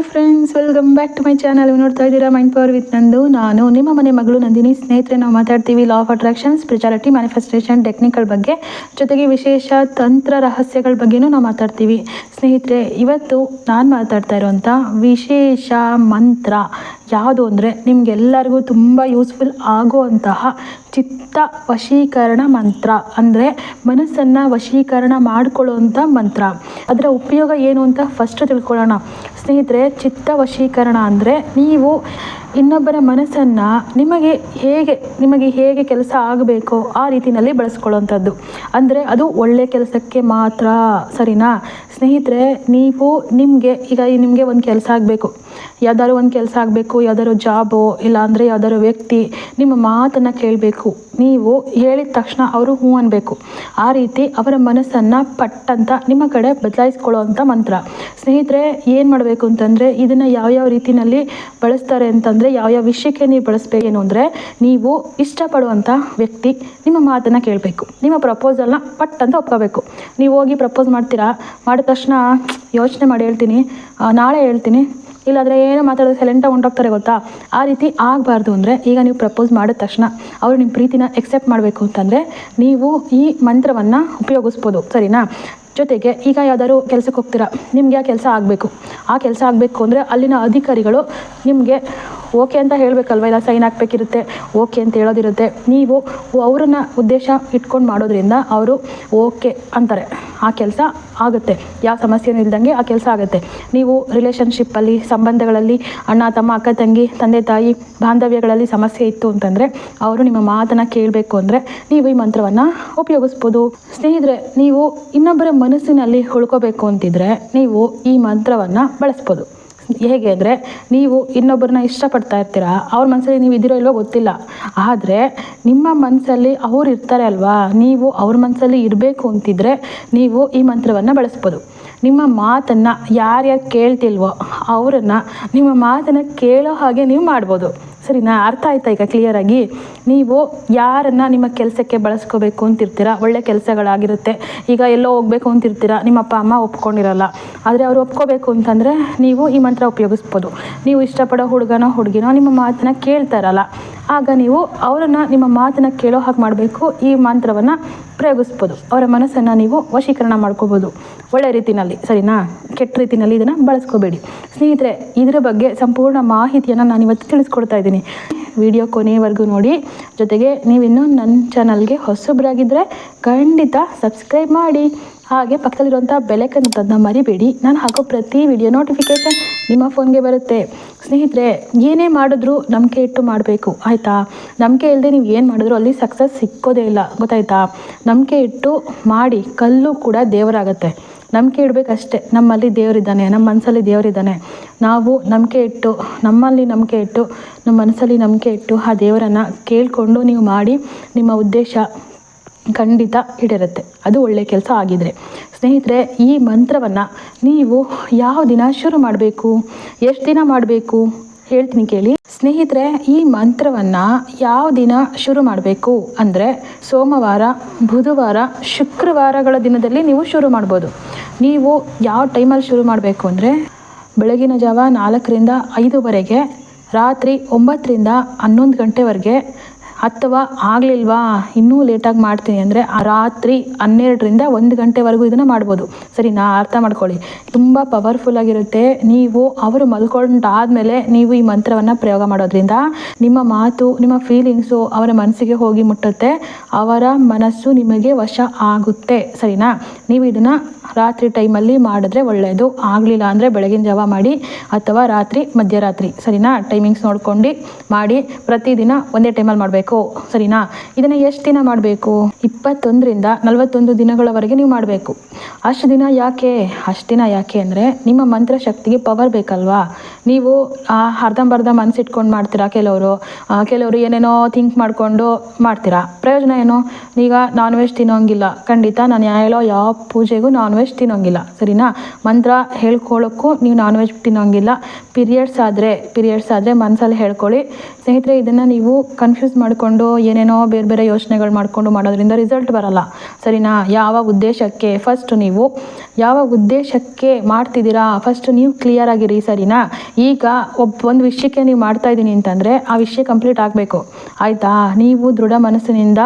Hi friends welcome back to my channel ನೋಡ್ತಾ ಇದ್ದೀರಾ mind power with ನಂದು. ನಾನು ನಿಮ್ಮ ಮನೆ ಮಗಳು ನಂದಿನಿ. ಸ್ನೇಹಿತರೆ, ನಾವು ಮಾತಾಡ್ತೀವಿ law of attraction spirituality manifestation technical ಬಗ್ಗೆ. ಜೊತೆಗೆ ವಿಶೇಷ ತಂತ್ರ ರಹಸ್ಯಗಳ ಬಗ್ಗೆನೂ ನಾವು ಮಾತಾಡ್ತೀವಿ. ಸ್ನೇಹಿತರೆ, ಇವತ್ತು ನಾನು ಮಾತಾಡ್ತಾ ಇರೋವಂಥ ವಿಶೇಷ ಮಂತ್ರ ಯಾವುದು ಅಂದರೆ ನಿಮಗೆಲ್ಲರಿಗೂ ತುಂಬ ಯೂಸ್ಫುಲ್ ಆಗುವಂತಹ ಚಿತ್ತ ವಶೀಕರಣ ಮಂತ್ರ ಅಂದರೆ ಮನಸ್ಸನ್ನು ವಶೀಕರಣ ಮಾಡಿಕೊಳ್ಳುವಂಥ ಮಂತ್ರ. ಅದರ ಉಪಯೋಗ ಏನು ಅಂತ ಫಸ್ಟ್ ತಿಳ್ಕೊಳ್ಳೋಣ. ಸ್ನೇಹಿತರೆ ಚಿತ್ತ ವಶೀಕರಣ ಅಂದರೆ ನೀವು ಇನ್ನೊಬ್ಬರ ಮನಸ್ಸನ್ನು ನಿಮಗೆ ಹೇಗೆ ನಿಮಗೆ ಹೇಗೆ ಕೆಲಸ ಆಗಬೇಕೋ ಆ ರೀತಿಯಲ್ಲಿ ಬಳಸ್ಕೊಳ್ಳೋವಂಥದ್ದು. ಅಂದರೆ ಅದು ಒಳ್ಳೆಯ ಕೆಲಸಕ್ಕೆ ಮಾತ್ರ ಸರಿನಾ? ಸ್ನೇಹಿತರೆ, ನೀವು ನಿಮಗೆ, ಈಗ ನಿಮಗೆ ಒಂದು ಕೆಲಸ ಆಗಬೇಕು. ಯಾವ್ದಾದ್ರು ಒಂದು ಕೆಲಸ ಆಗಬೇಕು, ಯಾವ್ದಾದ್ರು ಜಾಬು ಇಲ್ಲಾಂದರೆ ಯಾವ್ದಾದ್ರು ವ್ಯಕ್ತಿ, ನಿಮ್ಮ ಮಾತನ್ನು ಕೇಳಬೇಕು. ನೀವು ಹೇಳಿದ ತಕ್ಷಣ ಅವರು ಹ್ಞೂ ಅನ್ನಬೇಕು ಆ ರೀತಿ ಅವರ ಮನಸ್ಸನ್ನು ಪಟ್ಟಂತ, ನಿಮ್ಮ ಕಡೆ ಬದಲಾಯಿಸ್ಕೊಳ್ಳುವಂಥ ಮಂತ್ರ. ಸ್ನೇಹಿತರೆ, ಏನು ಮಾಡಬೇಕು ಅಂತಂದರೆ, ಇದನ್ನು ಯಾವ್ಯಾವ ರೀತಿಯಲ್ಲಿ ಬಳಸ್ತಾರೆ ಅಂತಂದರೆ, ಯಾವ್ಯಾವ ವಿಷಯಕ್ಕೆ ನೀವು ಬಳಸಬೇಕೇನು ಅಂದರೆ, ನೀವು ಇಷ್ಟಪಡುವಂಥ ವ್ಯಕ್ತಿ ನಿಮ್ಮ ಮಾತನ್ನು ಕೇಳಬೇಕು. ನಿಮ್ಮ ಪ್ರಪೋಸಲ್ನ ಪಟ್ ಅಂತ ಒಪ್ಕೋಬೇಕು. ನೀವು ಹೋಗಿ ಪ್ರಪೋಸ್ ಮಾಡ್ತೀರಾ? ಮಾಡಿದ ತಕ್ಷಣ ಯೋಚನೆ ಮಾಡಿ ಹೇಳ್ತೀನಿ. ನಾಳೆ ಹೇಳ್ತೀನಿ. ಇಲ್ಲಾಂದರೆ ಏನೋ ಮಾತಾಡೋದು ಸೈಲೆಂಟಾಗಿ ಹೊಂಟೋಗ್ತಾರೆ ಗೊತ್ತಾ? ಆ ರೀತಿ ಆಗಬಾರ್ದು ಅಂದರೆ ಈಗ ನೀವು ಪ್ರಪೋಸ್ ಮಾಡಿದ ತಕ್ಷಣ ಅವರು ನಿಮ್ಮ ಪ್ರೀತಿನ ಎಕ್ಸೆಪ್ಟ್ ಮಾಡಬೇಕು ಅಂತಂದರೆ ನೀವು ಈ ಮಂತ್ರವನ್ನು ಉಪಯೋಗಿಸ್ಬೋದು, ಸರಿನಾ? ಜೊತೆಗೆ ಈಗ ಯಾವ್ದಾದ್ರು ಕೆಲಸಕ್ಕೆ ಹೋಗ್ತೀರಾ, ನಿಮಗೆ ಆ ಕೆಲಸ ಆಗಬೇಕು. ಆ ಕೆಲಸ ಆಗಬೇಕು ಅಂದರೆ ಅಲ್ಲಿನ ಅಧಿಕಾರಿಗಳು ನಿಮಗೆ ಓಕೆ ಅಂತ ಹೇಳಬೇಕಲ್ವ? ಇಲ್ಲ ಸೈನ್ ಹಾಕ್ಬೇಕಿರುತ್ತೆ, ಓಕೆ ಅಂತ ಹೇಳೋದಿರುತ್ತೆ. ನೀವು ಅವರನ್ನ ಉದ್ದೇಶ ಇಟ್ಕೊಂಡು ಮಾಡೋದ್ರಿಂದ ಅವರು ಓಕೆ ಅಂತಾರೆ. ಆ ಕೆಲಸ ಆಗುತ್ತೆ. ಯಾವ ಸಮಸ್ಯೆನೂ ಇಲ್ದಂಗೆ ಆ ಕೆಲಸ ಆಗುತ್ತೆ. ನೀವು ರಿಲೇಷನ್ಶಿಪ್ಪಲ್ಲಿ ಸಂಬಂಧಗಳಲ್ಲಿ, ಅಣ್ಣ, ತಮ್ಮ, ಅಕ್ಕ, ತಂಗಿ, ತಂದೆ, ತಾಯಿ, ಬಾಂಧವ್ಯಗಳಲ್ಲಿ ಸಮಸ್ಯೆ ಇತ್ತು ಅಂತಂದರೆ ಅವರು ನಿಮ್ಮ ಮಾತನ್ನು ಕೇಳಬೇಕು ಅಂದರೆ ನೀವು ಈ ಮಂತ್ರವನ್ನು ಉಪಯೋಗಿಸ್ಬೋದು. ಸ್ನೇಹಿತರೆ, ನೀವು ಇನ್ನೊಬ್ಬರ ಮನಸ್ಸಿನಲ್ಲಿ ಉಳ್ಕೋಬೇಕು ಅಂತಿದ್ರೆ ನೀವು ಈ ಮಂತ್ರವನ್ನು ಬಳಸ್ಬೋದು. ಹೇಗೆ ಅಂದರೆ ನೀವು ಇನ್ನೊಬ್ಬರನ್ನ ಇಷ್ಟಪಡ್ತಾ ಇರ್ತೀರಾ? ಅವ್ರ ಮನಸ್ಸಲ್ಲಿ ನೀವು ಇದ್ದೀರೋ ಇಲ್ವೋ ಗೊತ್ತಿಲ್ಲ. ಆದರೆ ನಿಮ್ಮ ಮನಸ್ಸಲ್ಲಿ ಅವ್ರು ಇರ್ತಾರೆ ಅಲ್ವಾ? ನೀವು ಅವ್ರ ಮನಸ್ಸಲ್ಲಿ ಇರಬೇಕು ಅಂತಿದ್ರೆ ನೀವು ಈ ಮಂತ್ರವನ್ನು ಬಳಸ್ಬೋದು. ನಿಮ್ಮ ಮಾತನ್ನು ಯಾರ್ಯಾರು ಕೇಳ್ತಿಲ್ವೋ ಅವರನ್ನು ನಿಮ್ಮ ಮಾತನ್ನು ಕೇಳೋ ಹಾಗೆ ನೀವು ಮಾಡ್ಬೋದು. ಸರಿನಾ? ಅರ್ಥ ಆಯ್ತಾ ಈಗ ಕ್ಲಿಯರಾಗಿ ನೀವು ಯಾರನ್ನು ನಿಮ್ಮ ಕೆಲಸಕ್ಕೆ ಬಳಸ್ಕೋಬೇಕು ಅಂತಿರ್ತೀರಾ? ಒಳ್ಳೆ ಕೆಲಸಗಳಾಗಿರುತ್ತೆ. ಈಗ ಎಲ್ಲೋ ಹೋಗ್ಬೇಕು ಅಂತಿರ್ತೀರಾ? ನಿಮ್ಮ ಅಪ್ಪ ಅಮ್ಮ ಒಪ್ಕೊಂಡಿರಲ್ಲ. ಆದರೆ ಅವರು ಒಪ್ಕೋಬೇಕು ಅಂತಂದರೆ ನೀವು ಈ ಮಂತ್ರ ಉಪಯೋಗಿಸ್ಬೋದು. ನೀವು ಇಷ್ಟಪಡೋ ಹುಡುಗನೋ ಹುಡುಗಿನೋ ನಿಮ್ಮ ಮಾತನ್ನ ಕೇಳ್ತಾರಲ್ಲ ಆಗ ನೀವು ಅವರನ್ನು ನಿಮ್ಮ ಮಾತನ್ನು ಕೇಳೋ ಹಾಗೆ ಮಾಡಬೇಕು. ಈ ಮಂತ್ರವನ್ನು ಪ್ರಯೋಗಿಸ್ಬೋದು. ಅವರ ಮನಸ್ಸನ್ನು ನೀವು ವಶೀಕರಣ ಮಾಡ್ಕೋಬೋದು. ಒಳ್ಳೆ ರೀತಿನಲ್ಲಿ, ಸರಿನಾ? ಕೆಟ್ಟ ರೀತಿನಲ್ಲಿ ಇದನ್ನು ಬಳಸ್ಕೋಬೇಡಿ. ಸ್ನೇಹಿತರೆ, ಇದರ ಬಗ್ಗೆ ಸಂಪೂರ್ಣ ಮಾಹಿತಿಯನ್ನು ನಾನು ಇವತ್ತು ತಿಳಿಸ್ಕೊಡ್ತಾ ಇದ್ದೀನಿ. ವಿಡಿಯೋ ಕೊನೆಯವರೆಗೂ ನೋಡಿ. ಜೊತೆಗೆ ನೀವಿನ್ನೂ ನನ್ನ ಚಾನಲ್ಗೆ ಹೊಸಬ್ರಾಗಿದ್ದರೆ ಖಂಡಿತ ಸಬ್ಸ್ಕ್ರೈಬ್ ಮಾಡಿ. ಹಾಗೆ ಪಕ್ಕದಲ್ಲಿರುವಂಥ ಬೆಲೆಕನ್ ತಂದ ಮರಿಬೇಡಿ. ನಾನು ಹಾಕೋ ಪ್ರತಿ ವಿಡಿಯೋ ನೋಟಿಫಿಕೇಷನ್ ನಿಮ್ಮ ಫೋನ್ಗೆ ಬರುತ್ತೆ. ಸ್ನೇಹಿತರೆ, ಏನೇ ಮಾಡಿದ್ರೂ ನಂಬಿಕೆ ಇಟ್ಟು ಮಾಡಬೇಕು, ಆಯಿತಾ? ನಂಬಿಕೆ ಇಲ್ಲದೆ ನೀವು ಏನು ಮಾಡಿದ್ರು ಅಲ್ಲಿ ಸಕ್ಸಸ್ ಸಿಕ್ಕೋದೇ ಇಲ್ಲ, ಗೊತ್ತಾಯ್ತಾ? ನಂಬಿಕೆ ಇಟ್ಟು ಮಾಡಿ ಕಲ್ಲು ಕೂಡ ದೇವರಾಗತ್ತೆ. ನಂಬಿಕೆ ಇಡಬೇಕಷ್ಟೇ. ನಮ್ಮಲ್ಲಿ ದೇವರಿದ್ದಾನೆ, ನಮ್ಮ ಮನಸ್ಸಲ್ಲಿ ದೇವರಿದ್ದಾನೆ. ನಾವು ನಂಬಿಕೆ ಇಟ್ಟು, ನಮ್ಮಲ್ಲಿ ನಂಬಿಕೆ ಇಟ್ಟು, ನಮ್ಮ ಮನಸ್ಸಲ್ಲಿ ನಂಬಿಕೆ ಇಟ್ಟು ಆ ದೇವರನ್ನು ಕೇಳಿಕೊಂಡು ನೀವು ಮಾಡಿ ನಿಮ್ಮ ಉದ್ದೇಶ ಖಂಡಿತ ಈಡೇರುತ್ತೆ. ಅದು ಒಳ್ಳೆಯ ಕೆಲಸ ಆಗಿದ್ರೆ. ಸ್ನೇಹಿತರೆ, ಈ ಮಂತ್ರವನ್ನು ನೀವು ಯಾವ ದಿನ ಶುರು ಮಾಡಬೇಕು? ಎಷ್ಟು ದಿನ ಮಾಡಬೇಕು? ಹೇಳ್ತೀನಿ ಕೇಳಿ. ಸ್ನೇಹಿತರೆ, ಈ ಮಂತ್ರವನ್ನು ಯಾವ ದಿನ ಶುರು ಮಾಡಬೇಕು? ಅಂದರೆ ಸೋಮವಾರ, ಬುಧವಾರ, ಶುಕ್ರವಾರಗಳ ದಿನದಲ್ಲಿ ನೀವು ಶುರು ಮಾಡ್ಬೋದು. ನೀವು ಯಾವ ಟೈಮಲ್ಲಿ ಶುರು ಮಾಡಬೇಕು ಅಂದರೆ, ಬೆಳಗಿನ ಜಾವ ನಾಲ್ಕರಿಂದ ಐದುವರೆಗೆ ರಾತ್ರಿ ಒಂಬತ್ತರಿಂದ ಹನ್ನೊಂದು ಗಂಟೆವರೆಗೆ ಅಥವಾ ಆಗಲಿಲ್ವಾ? ಇನ್ನೂ ಲೇಟಾಗಿ ಮಾಡ್ತೀನಿ ಅಂದರೆ ರಾತ್ರಿ ಹನ್ನೆರಡರಿಂದ ಒಂದು ಗಂಟೆವರೆಗೂ ಇದನ್ನು ಮಾಡ್ಬೋದು. ಸರಿ ನಾ ಅರ್ಥ ಮಾಡ್ಕೊಳ್ಳಿ. ತುಂಬ ಪವರ್ಫುಲ್ ಆಗಿರುತ್ತೆ. ನೀವು ಅವರು ಮಲ್ಕೊಂಡಾದಮೇಲೆ ನೀವು ಈ ಮಂತ್ರವನ್ನು ಪ್ರಯೋಗ ಮಾಡೋದ್ರಿಂದ ನಿಮ್ಮ ಮಾತು, ನಿಮ್ಮ ಫೀಲಿಂಗ್ಸು ಅವರ ಮನಸ್ಸಿಗೆ ಹೋಗಿ ಮುಟ್ಟುತ್ತೆ. ಅವರ ಮನಸ್ಸು ನಿಮಗೆ ವಶ ಆಗುತ್ತೆ. ಸರಿನಾ? ನೀವು ಇದನ್ನು ರಾತ್ರಿ ಟೈಮಲ್ಲಿ ಮಾಡಿದ್ರೆ ಒಳ್ಳೆಯದು ಆಗಲಿಲ್ಲ ಅಂದರೆ ಬೆಳಗಿನ ಜಾವ ಮಾಡಿ ಅಥವಾ ರಾತ್ರಿ ಮಧ್ಯರಾತ್ರಿ. ಸರಿನಾ? ಟೈಮಿಂಗ್ಸ್ ನೋಡ್ಕೊಂಡು ಮಾಡಿ ಪ್ರತಿದಿನ ಒಂದೇ ಟೈಮಲ್ಲಿ ಮಾಡಬೇಕು. ಸರಿನಾ? ಇದನ್ನು ಎಷ್ಟು ದಿನ ಮಾಡಬೇಕು? ಇಪ್ಪತ್ತೊಂದರಿಂದ ನಲವತ್ತೊಂದು ದಿನಗಳವರೆಗೆ ನೀವು ಮಾಡಬೇಕು. ಅಷ್ಟು ದಿನ ಯಾಕೆ? ಅಷ್ಟು ದಿನ ಯಾಕೆ ಅಂದರೆ ನಿಮ್ಮ ಮಂತ್ರ ಶಕ್ತಿಗೆ ಪವರ್ ಬೇಕಲ್ವಾ? ನೀವು ಅರ್ಧಂಬರ್ಧ ಮನಸ್ಸಿಟ್ಕೊಂಡು ಮಾಡ್ತೀರಾ ಕೆಲವರು? ಕೆಲವರು ಏನೇನೋ ಥಿಂಕ್ ಮಾಡಿಕೊಂಡು ಮಾಡ್ತೀರಾ? ಪ್ರಯೋಜನ ಏನು? ಈಗ ನಾನ್ ವೆಜ್ ತಿನ್ನೋಂಗಿಲ್ಲ. ಖಂಡಿತ ನಾನು ಹೇಳೋ ಯಾವ ಪೂಜೆಗೂ ನಾನ್ ವೆಜ್ ತಿನ್ನೋಂಗಿಲ್ಲ. ಸರಿನಾ? ಮಂತ್ರ ಹೇಳ್ಕೊಳ್ಳೋಕ್ಕೂ ನೀವು ನಾನ್ ವೆಜ್ ತಿನ್ನೋಂಗಿಲ್ಲ. ಪೀರಿಯಡ್ಸ್ ಆದರೆ ಪೀರಿಯಡ್ಸ್ ಆದರೆ ಮನಸ್ಸಲ್ಲಿ ಹೇಳ್ಕೊಳ್ಳಿ. ಸ್ನೇಹಿತರೆ, ಇದನ್ನು ನೀವು ಕನ್ಫ್ಯೂಸ್ ಮಾಡ್ಕೊ ಮಾಡಿಕೊಂಡು ಏನೇನೋ ಬೇರೆ ಬೇರೆ ಯೋಚನೆಗಳು ಮಾಡಿಕೊಂಡು ಮಾಡೋದ್ರಿಂದ ರಿಸಲ್ಟ್ ಬರಲ್ಲ. ಸರಿನಾ? ಯಾವ ಉದ್ದೇಶಕ್ಕೆ? ಫಸ್ಟ್ ನೀವು ಯಾವ ಉದ್ದೇಶಕ್ಕೆ ಮಾಡ್ತಿದ್ದೀರಾ? ಫಸ್ಟ್ ನೀವು ಕ್ಲಿಯರ್ ಆಗಿರಿ, ಸರಿನಾ? ಈಗ ಒಬ್ಬ ಒಂದು ವಿಷಯಕ್ಕೆ ನೀವು ಮಾಡ್ತಾ ಇದ್ದೀನಿ ಅಂತಂದರೆ ಆ ವಿಷಯ ಕಂಪ್ಲೀಟ್ ಆಗಬೇಕು. ಆಯಿತಾ? ನೀವು ದೃಢ ಮನಸ್ಸಿನಿಂದ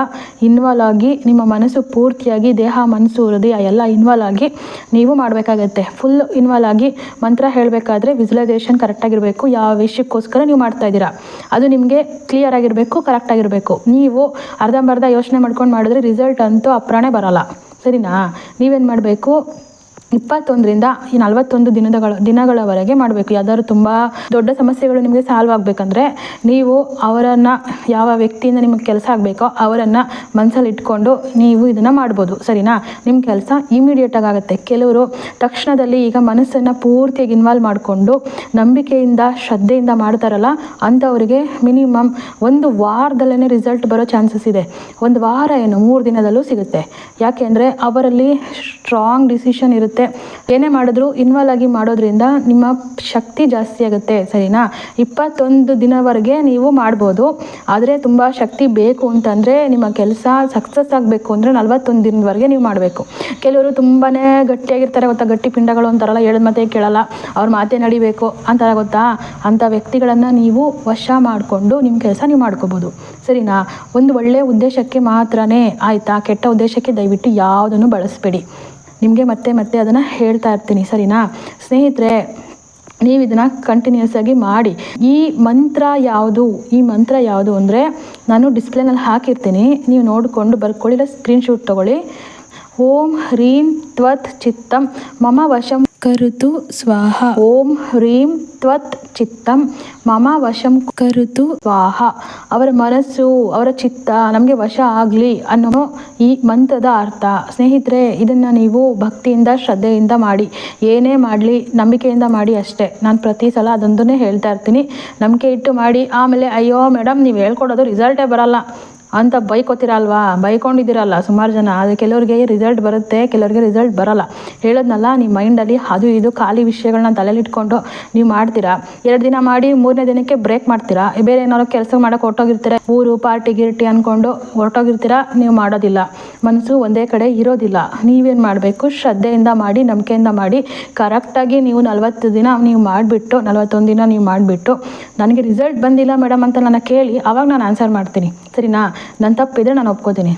ಇನ್ವಾಲ್ವ್ ಆಗಿ, ನಿಮ್ಮ ಮನಸ್ಸು ಪೂರ್ತಿಯಾಗಿ, ದೇಹ, ಮನಸ್ಸು, ಹೃದಯ ಎಲ್ಲ ಇನ್ವಾಲ್ವ್ ಆಗಿ ನೀವು ಮಾಡಬೇಕಾಗತ್ತೆ. ಫುಲ್ ಇನ್ವಾಲ್ವ್ ಆಗಿ ಮಂತ್ರ ಹೇಳಬೇಕಾದ್ರೆ ವಿಜುವಲೈಸೇಷನ್ ಕರೆಕ್ಟಾಗಿರಬೇಕು ಯಾವ ವಿಷಯಕ್ಕೋಸ್ಕರ ನೀವು ಮಾಡ್ತಾ ಇದ್ದೀರಾ? ಅದು ನಿಮಗೆ ಕ್ಲಿಯರ್ ಆಗಿರಬೇಕು ಕರೆಕ್ಟಾಗಿರಬೇಕು ನೀವು ಅರ್ಧಂಬರ್ಧ ಯೋಚನೆ ಮಾಡ್ಕೊಂಡು ಮಾಡಿದ್ರೆ ರಿಸಲ್ಟ್ ಅಂತೂ ಅಪ್ರಾಣೆ ಬರಲ್ಲ. ಸರಿನಾ? ನೀವೇನು ಮಾಡಬೇಕು? ಇಪ್ಪತ್ತೊಂದರಿಂದ ಈ ನಲವತ್ತೊಂದು ದಿನದಗಳ, ದಿನಗಳವರೆಗೆ ಮಾಡಬೇಕು. ಯಾವ್ದಾದ್ರು ತುಂಬ ದೊಡ್ಡ ಸಮಸ್ಯೆಗಳು ನಿಮಗೆ ಸಾಲ್ವ್ ಆಗಬೇಕಂದ್ರೆ ನೀವು ಅವರನ್ನು, ಯಾವ ವ್ಯಕ್ತಿಯಿಂದ ನಿಮಗೆ ಕೆಲಸ ಆಗಬೇಕೋ ಅವರನ್ನು ಮನಸ್ಸಲ್ಲಿ ಇಟ್ಕೊಂಡು ನೀವು ಇದನ್ನು ಮಾಡ್ಬೋದು. ಸರಿನಾ? ನಿಮ್ಮ ಕೆಲಸ ಇಮಿಡಿಯೇಟಾಗಿ ಆಗುತ್ತೆ. ಕೆಲವರು ತಕ್ಷಣದಲ್ಲಿ ಈಗ ಮನಸ್ಸನ್ನು ಪೂರ್ತಿಯಾಗಿ ಇನ್ವಾಲ್ವ್ ಮಾಡಿಕೊಂಡು ನಂಬಿಕೆಯಿಂದ, ಶ್ರದ್ಧೆಯಿಂದ ಮಾಡ್ತಾರಲ್ಲ, ಅಂಥವರಿಗೆ ಮಿನಿಮಮ್ ಒಂದು ವಾರದಲ್ಲೇ ರಿಸಲ್ಟ್ ಬರೋ ಚಾನ್ಸಸ್ ಇದೆ. ಒಂದು ವಾರ ಏನು, ಮೂರು ದಿನದಲ್ಲೂ ಸಿಗುತ್ತೆ. ಯಾಕೆಂದರೆ ಅವರಲ್ಲಿ ಸ್ಟ್ರಾಂಗ್ ಡಿಸಿಷನ್ ಇರುತ್ತೆ. ಏನೇ ಮಾಡಿದ್ರು ಇನ್ವಾಲ್ವ್ ಆಗಿ ಮಾಡೋದ್ರಿಂದ ನಿಮ್ಮ ಶಕ್ತಿ ಜಾಸ್ತಿ ಆಗುತ್ತೆ, ಸರಿನಾ? ಇಪ್ಪತ್ತೊಂದು ದಿನವರೆಗೆ ನೀವು ಮಾಡ್ಬೋದು. ಆದರೆ ತುಂಬ ಶಕ್ತಿ ಬೇಕು ಅಂತಂದರೆ ನಿಮ್ಮ ಕೆಲಸ ಸಕ್ಸಸ್ ಆಗಬೇಕು ಅಂದರೆ ನಲವತ್ತೊಂದು ದಿನದವರೆಗೆ ನೀವು ಮಾಡಬೇಕು. ಕೆಲವರು ತುಂಬಾ ಗಟ್ಟಿಯಾಗಿರ್ತಾರೆ ಗೊತ್ತಾ? ಗಟ್ಟಿ ಪಿಂಡಗಳು ಅಂತಾರಲ್ಲ, ಹೇಳಿದ ಮಾತೇ ಕೇಳಲ್ಲ. ಅವ್ರ ಮಾತೇ ನಡಿಬೇಕು ಅಂತಾರ ಗೊತ್ತಾ? ಅಂಥ ವ್ಯಕ್ತಿಗಳನ್ನು ನೀವು ವಶ ಮಾಡಿಕೊಂಡು ನಿಮ್ಮ ಕೆಲಸ ನೀವು ಮಾಡ್ಕೋಬೋದು. ಸರಿನಾ? ಒಂದು ಒಳ್ಳೆಯ ಉದ್ದೇಶಕ್ಕೆ ಮಾತ್ರನೇ ಆಯಿತಾ? ಕೆಟ್ಟ ಉದ್ದೇಶಕ್ಕೆ ದಯವಿಟ್ಟು ಯಾವುದನ್ನು ಬಳಸಬೇಡಿ. ನಿಮಗೆ ಮತ್ತೆ ಮತ್ತೆ ಅದನ್ನು ಹೇಳ್ತಾ ಇರ್ತೀನಿ. ಸರಿನಾ? ಸ್ನೇಹಿತರೆ ನೀವು ಇದನ್ನು ಕಂಟಿನ್ಯೂಸ್ ಆಗಿ ಮಾಡಿ. ಈ ಮಂತ್ರ ಯಾವುದು, ಈ ಮಂತ್ರ ಯಾವುದು ಅಂದರೆ ನಾನು ಡಿಸ್ಪ್ಲೇನಲ್ಲಿ ಹಾಕಿರ್ತೀನಿ. ನೀವು ನೋಡಿಕೊಂಡು ಬರ್ಕೊಳ್ಳಿ, ಇಲ್ಲ ಸ್ಕ್ರೀನ್ಶಾಟ್ ತೊಗೊಳ್ಳಿ. ಓಂ ಹ್ರೀಂ ತ್ವತ್ ಚಿತ್ತಂ ಮಮ ವಶಂ ಕರುತು ಸ್ವಾಹ. ಓಂ ಹ್ರೀಂ ತ್ವತ್ ಚಿತ್ತಂ ಮಮ ವಶಂ ಕರುತು ಸ್ವಾಹ. ಅವರ ಮನಸ್ಸು ಅವರ ಚಿತ್ತ ನಮಗೆ ವಶ ಆಗಲಿ ಅನ್ನೋ ಈ ಮಂತ್ರದ ಅರ್ಥ. ಸ್ನೇಹಿತರೆ ಇದನ್ನು ನೀವು ಭಕ್ತಿಯಿಂದ ಶ್ರದ್ಧೆಯಿಂದ ಮಾಡಿ. ಏನೇ ಮಾಡಲಿ ನಂಬಿಕೆಯಿಂದ ಮಾಡಿ ಅಷ್ಟೇ. ನಾನು ಪ್ರತಿ ಸಲ ಅದೊಂದನ್ನೇ ಹೇಳ್ತಾ ಇರ್ತೀನಿ. ನಂಬಿಕೆ ಇಟ್ಟು ಮಾಡಿ. ಆಮೇಲೆ ಅಯ್ಯೋ ಮೇಡಮ್ ನೀವು ಹೇಳ್ಕೊಡೋದು ರಿಸಲ್ಟೇ ಬರಲ್ಲ. ಅಂತ ಬೈಕೋತೀರಲ್ವಾ? ಬೈಕೊಂಡಿದ್ದೀರಲ್ಲ ಸುಮಾರು ಜನ. ಆದರೆ ಕೆಲವರಿಗೆ ರಿಸಲ್ಟ್ ಬರುತ್ತೆ, ಕೆಲವ್ರಿಗೆ ರಿಸಲ್ಟ್ ಬರಲ್ಲ. ಹೇಳೋದ್ನಲ್ಲ ನಿಮ್ಮ ಮೈಂಡಲ್ಲಿ ಅದು ಇದು ಖಾಲಿ ವಿಷಯಗಳನ್ನ ತಲೆಲಿಟ್ಕೊಂಡು ನೀವು ಮಾಡ್ತೀರಾ? ಎರಡು ದಿನ ಮಾಡಿ ಮೂರನೇ ದಿನಕ್ಕೆ ಬ್ರೇಕ್ ಮಾಡ್ತೀರಾ? ಬೇರೆ ಏನಾದ್ರು ಕೆಲಸ ಮಾಡೋಕೆ ಹೊರಟೋಗಿರ್ತೀರ? ಊರು ಪಾರ್ಟಿ ಗಿರ್ಟಿ ಅಂದ್ಕೊಂಡು ಹೊರಟೋಗಿರ್ತೀರಾ? ನೀವು ಮಾಡೋದಿಲ್ಲ. ಮನಸ್ಸು ಒಂದೇ ಕಡೆ ಇರೋದಿಲ್ಲ. ನೀವೇನು ಮಾಡಬೇಕು? ಶ್ರದ್ಧೆಯಿಂದ ಮಾಡಿ, ನಂಬಿಕೆಯಿಂದ ಮಾಡಿ ಕರೆಕ್ಟಾಗಿ ನೀವು ನಲ್ವತ್ತು ದಿನ ನೀವು ಮಾಡಿಬಿಟ್ಟು, ನಲ್ವತ್ತೊಂದು ದಿನ ನೀವು ಮಾಡಿಬಿಟ್ಟು, ನನಗೆ ರಿಸಲ್ಟ್ ಬಂದಿಲ್ಲ ಮೇಡಮ್ ಅಂತ ನಾನು ಕೇಳಿ, ಅವಾಗ ನಾನು ಆನ್ಸರ್ ಮಾಡ್ತೀನಿ. ಸರಿನಾ? ನನ್ನ ತಪ್ಪಿದ್ರೆ ನಾನು ಒಪ್ಕೋತೀನಿ.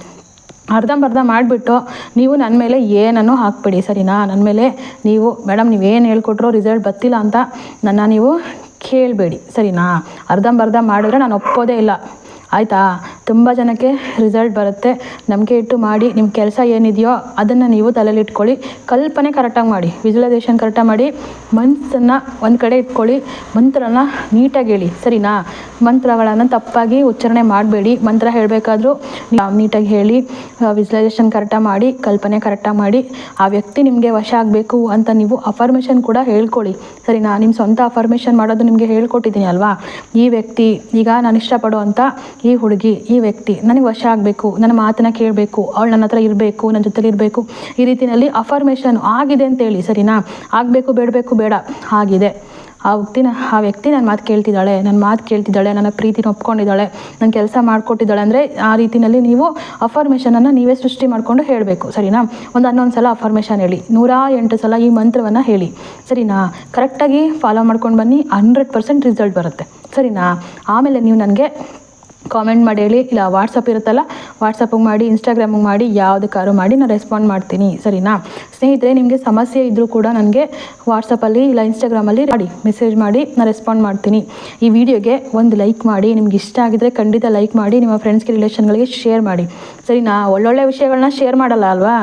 ಅರ್ಧಂಬರ್ಧ ಮಾಡಿಬಿಟ್ಟು ನೀವು ನನ್ನ ಮೇಲೆ ಏನನ್ನು ಹಾಕ್ಬಿಡಿ, ಸರಿನಾ? ನನ್ನ ಮೇಲೆ ನೀವು ಮೇಡಮ್ ನೀವೇನು ಹೇಳ್ಕೊಟ್ರೋ ರಿಸಲ್ಟ್ ಬರ್ತಿಲ್ಲ ಅಂತ ನನ್ನ ನೀವು ಕೇಳಬೇಡಿ, ಸರಿನಾ? ಅರ್ಧಂಬರ್ಧ ಮಾಡಿದ್ರೆ ನಾನು ಒಪ್ಪೋದೇ ಇಲ್ಲ. ಆಯಿತಾ? ತುಂಬ ಜನಕ್ಕೆ ರಿಸಲ್ಟ್ ಬರುತ್ತೆ. ನಂಬಿಕೆ ಇಟ್ಟು ಮಾಡಿ ನಿಮ್ಮ ಕೆಲಸ ಏನಿದೆಯೋ ಅದನ್ನು ನೀವು ತಲೆಯಲ್ಲಿಟ್ಕೊಳ್ಳಿ ಕಲ್ಪನೆ ಕರೆಕ್ಟಾಗಿ ಮಾಡಿ. ವಿಜುವಲೈಸೇಷನ್ ಕರೆಕ್ಟಾಗಿ ಮಾಡಿ. ಮನಸ್ಸನ್ನು ಒಂದು ಕಡೆ ಇಟ್ಕೊಳ್ಳಿ. ಮಂತ್ರನ ನೀಟಾಗಿ ಹೇಳಿ. ಸರಿನಾ? ಮಂತ್ರಗಳನ್ನು ತಪ್ಪಾಗಿ ಉಚ್ಚಾರಣೆ ಮಾಡಬೇಡಿ. ಮಂತ್ರ ಹೇಳಬೇಕಾದ್ರೂ ನೀಟಾಗಿ ಹೇಳಿ. ವಿಜುವಲೈಸೇಷನ್ ಕರೆಕ್ಟಾಗಿ ಮಾಡಿ, ಕಲ್ಪನೆ ಕರೆಕ್ಟಾಗಿ ಮಾಡಿ. ಆ ವ್ಯಕ್ತಿ ನಿಮಗೆ ವಶ ಆಗಬೇಕು ಅಂತ ನೀವು ಅಫರ್ಮೇಷನ್ ಕೂಡ ಹೇಳ್ಕೊಳ್ಳಿ. ಸರಿನಾ? ನಿಮ್ಮ ಸ್ವಂತ ಅಫರ್ಮೇಷನ್ ಮಾಡೋದು ನಿಮಗೆ ಹೇಳ್ಕೊಟ್ಟಿದ್ದೀನಿ ಅಲ್ವಾ? ಈ ವ್ಯಕ್ತಿ, ಈಗ ನಾನು ಇಷ್ಟಪಡುವಂಥ ಈ ಹುಡುಗಿ, ಈ ವ್ಯಕ್ತಿ ನನಗೆ ವಶ ಆಗಬೇಕು, ನನ್ನ ಮಾತನ್ನ ಕೇಳಬೇಕು, ಅವಳು ನನ್ನ ಹತ್ರ ಇರಬೇಕು ನನ್ನ ಜೊತೆಲಿ ಇರಬೇಕು, ಈ ರೀತಿಯಲ್ಲಿ ಅಫರ್ಮೇಷನ್ ಆಗಿದೆ ಅಂತೇಳಿ, ಸರಿನಾ? ಆಗಬೇಕು, ಬೇಡಬೇಕು, ಬೇಡ, ಆಗಿದೆ. ಆ ವ್ಯಕ್ತಿನ ಆ ವ್ಯಕ್ತಿ ನನ್ನ ಮಾತು ಕೇಳ್ತಿದ್ದಾಳೆ ನನ್ನ ಮಾತು ಕೇಳ್ತಿದ್ದಾಳೆ, ನನ್ನ ಪ್ರೀತಿನ ಒಪ್ಕೊಂಡಿದ್ದಾಳೆ ನನ್ನ ಕೆಲಸ ಮಾಡಿಕೊಟ್ಟಿದ್ದಾಳೆ ಅಂದರೆ ಆ ರೀತಿಯಲ್ಲಿ ನೀವು ಅಫರ್ಮೇಷನನ್ನು ನೀವೇ ಸೃಷ್ಟಿ ಮಾಡಿಕೊಂಡು ಹೇಳಬೇಕು, ಸರಿನಾ? ಒಂದು ಹನ್ನೊಂದು ಸಲ ಅಫರ್ಮೇಷನ್ ಹೇಳಿ, ನೂರ ಎಂಟು ಸಲ ಈ ಮಂತ್ರವನ್ನು ಹೇಳಿ, ಸರಿನಾ? ಕರೆಕ್ಟಾಗಿ ಫಾಲೋ ಮಾಡ್ಕೊಂಡು ಬನ್ನಿ ಹಂಡ್ರೆಡ್ ಪರ್ಸೆಂಟ್ ರಿಸಲ್ಟ್ ಬರುತ್ತೆ, ಸರಿನಾ? ಆಮೇಲೆ ನೀವು ನನಗೆ ಕಾಮೆಂಟ್ ಮಾಡಿ ಹೇಳಿ. ಇಲ್ಲ ವಾಟ್ಸಪ್ ಇರುತ್ತಲ್ಲ ವಾಟ್ಸಪ್ಪಿಗೆ ಮಾಡಿ ಇನ್ಸ್ಟಾಗ್ರಾಮಿಗೆ ಮಾಡಿ, ಯಾವುದಕ್ಕಾದ್ರು ಮಾಡಿ ನಾನು ರೆಸ್ಪಾಂಡ್ ಮಾಡ್ತೀನಿ, ಸರಿನಾ? ಸ್ನೇಹಿತರೆ, ನಿಮಗೆ ಸಮಸ್ಯೆ ಇದ್ದರೂ ಕೂಡ ನನಗೆ ವಾಟ್ಸಪ್ಪಲ್ಲಿ ಇಲ್ಲ ಇನ್ಸ್ಟಾಗ್ರಾಮಲ್ಲಿ ಮಾಡಿ ಮೆಸೇಜ್ ಮಾಡಿ, ನಾನು ರೆಸ್ಪಾಂಡ್ ಮಾಡ್ತೀನಿ. ಈ ವಿಡಿಯೋಗೆ ಒಂದು ಲೈಕ್ ಮಾಡಿ, ನಿಮ್ಗೆ ಇಷ್ಟ ಆಗಿದ್ರೆ ಖಂಡಿತ ಲೈಕ್ ಮಾಡಿ, ನಿಮ್ಮ ಫ್ರೆಂಡ್ಸ್ಗೆ ರಿಲೇಷನ್ಗಳಿಗೆ ಶೇರ್ ಮಾಡಿ. ಸರಿನಾ? ಒಳ್ಳೊಳ್ಳೆ ವಿಷಯಗಳನ್ನ ಶೇರ್ ಮಾಡಲ್ಲ ಅಲ್ವಾ?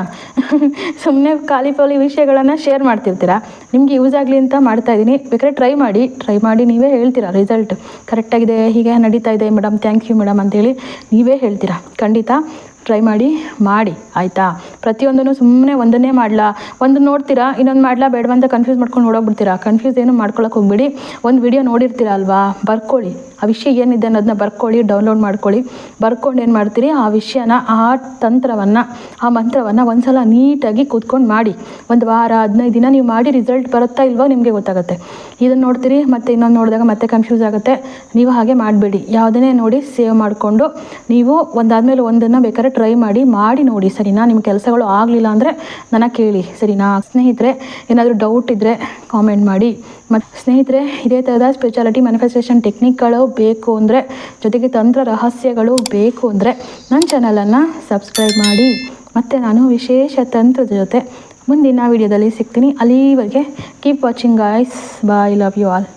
ಸುಮ್ಮನೆ ಖಾಲಿ ಪೋಲಿ ವಿಷಯಗಳನ್ನು ಶೇರ್ ಮಾಡ್ತಿರ್ತೀರಾ? ನಿಮಗೆ ಯೂಸ್ ಆಗಲಿ ಅಂತ ಮಾಡ್ತಾ ಇದ್ದೀನಿ. ಬೇಕಾದ್ರೆ ಟ್ರೈ ಮಾಡಿ. ಟ್ರೈ ಮಾಡಿ ನೀವೇ ಹೇಳ್ತೀರಾ ರಿಸಲ್ಟ್ ಕರೆಕ್ಟಾಗಿದೆ ಹೀಗೆ ನಡೀತಾ ಇದೆ. ಮೇಡಮ್ ಥ್ಯಾಂಕ್ ಯು ಮೇಡಮ್ ಅಂತೇಳಿ ನೀವೇ ಹೇಳ್ತೀರಾ? ಖಂಡಿತ ಟ್ರೈ ಮಾಡಿ ಮಾಡಿ. ಆಯಿತಾ? ಪ್ರತಿಯೊಂದನ್ನು ಸುಮ್ಮನೆ ಒಂದನ್ನೇ ಮಾಡಲಾ? ಒಂದು ನೋಡ್ತೀರಾ? ಇನ್ನೊಂದು ಮಾಡಲಾ? ಬೇಡವಂತ ಕನ್ಫ್ಯೂಸ್ ಮಾಡ್ಕೊಂಡು ನೋಡೋಗ್ಬಿಡ್ತೀರಾ ಕನ್ಫ್ಯೂಸ್ ಏನು ಮಾಡ್ಕೊಳಕ್ಕೆ ಹೋಗ್ಬೇಡಿ. ಒಂದು ವಿಡಿಯೋ ನೋಡಿರ್ತೀರ ಅಲ್ವಾ? ಬರ್ಕೊಳ್ಳಿ. ಆ ವಿಷಯ ಏನಿದೆ ಅನ್ನೋದನ್ನ ಬರ್ಕೊಳ್ಳಿ ಡೌನ್ಲೋಡ್ ಮಾಡ್ಕೊಳ್ಳಿ. ಬರ್ಕೊಂಡು ಏನು ಮಾಡ್ತೀರಿ? ಆ ವಿಷಯನ, ಆ ತಂತ್ರವನ್ನು, ಆ ಮಂತ್ರವನ್ನು ಒಂದ್ಸಲ ನೀಟಾಗಿ ಕೂತ್ಕೊಂಡು ಮಾಡಿ. ಒಂದು ವಾರ, ಹದಿನೈದು ದಿನ ನೀವು ಮಾಡಿ ರಿಸಲ್ಟ್ ಬರುತ್ತಾ ಇಲ್ವೋ ನಿಮಗೆ ಗೊತ್ತಾಗುತ್ತೆ. ಇದನ್ನು ನೋಡ್ತೀರಿ, ಮತ್ತೆ ಇನ್ನೊಂದು ನೋಡಿದಾಗ ಮತ್ತೆ ಕನ್ಫ್ಯೂಸ್ ಆಗುತ್ತೆ. ನೀವು ಹಾಗೆ ಮಾಡಬೇಡಿ. ಯಾವುದನ್ನೇ ನೋಡಿ ಸೇವ್ ಮಾಡಿಕೊಂಡು ನೀವು ಒಂದಾದಮೇಲೆ ಒಂದನ್ನು ಬೇಕಾದ್ರೆ ಟ್ರೈ ಮಾಡಿ ಮಾಡಿ ನೋಡಿ. ಸರಿನಾ? ನಿಮ್ಮ ಕೆಲಸಗಳು ಆಗಲಿಲ್ಲ ಅಂದರೆ ನನ್ನ ಕೇಳಿ. ಸರಿನಾ? ಸ್ನೇಹಿತರೆ, ಏನಾದರೂ ಡೌಟ್ ಇದ್ದರೆ ಕಾಮೆಂಟ್ ಮಾಡಿ. ಮತ್ತು ಸ್ನೇಹಿತರೆ, ಇದೇ ಥರದ ಸ್ಪೆಷಾಲಿಟಿ ಮ್ಯಾನಿಫೆಸ್ಟೇಷನ್ ಟೆಕ್ನಿಕ್ಗಳು ಬೇಕು ಅಂದರೆ, ಜೊತೆಗೆ ತಂತ್ರ ರಹಸ್ಯಗಳು ಬೇಕು ಅಂದರೆ ನನ್ನ ಚಾನಲನ್ನು ಸಬ್ಸ್ಕ್ರೈಬ್ ಮಾಡಿ. ಮತ್ತು ನಾನು ವಿಶೇಷ ತಂತ್ರದ ಜೊತೆ ಮುಂದಿನ ವಿಡಿಯೋದಲ್ಲಿ ಸಿಗ್ತೀನಿ. ಅಲ್ಲಿವರೆಗೆ keep watching guys bye love you all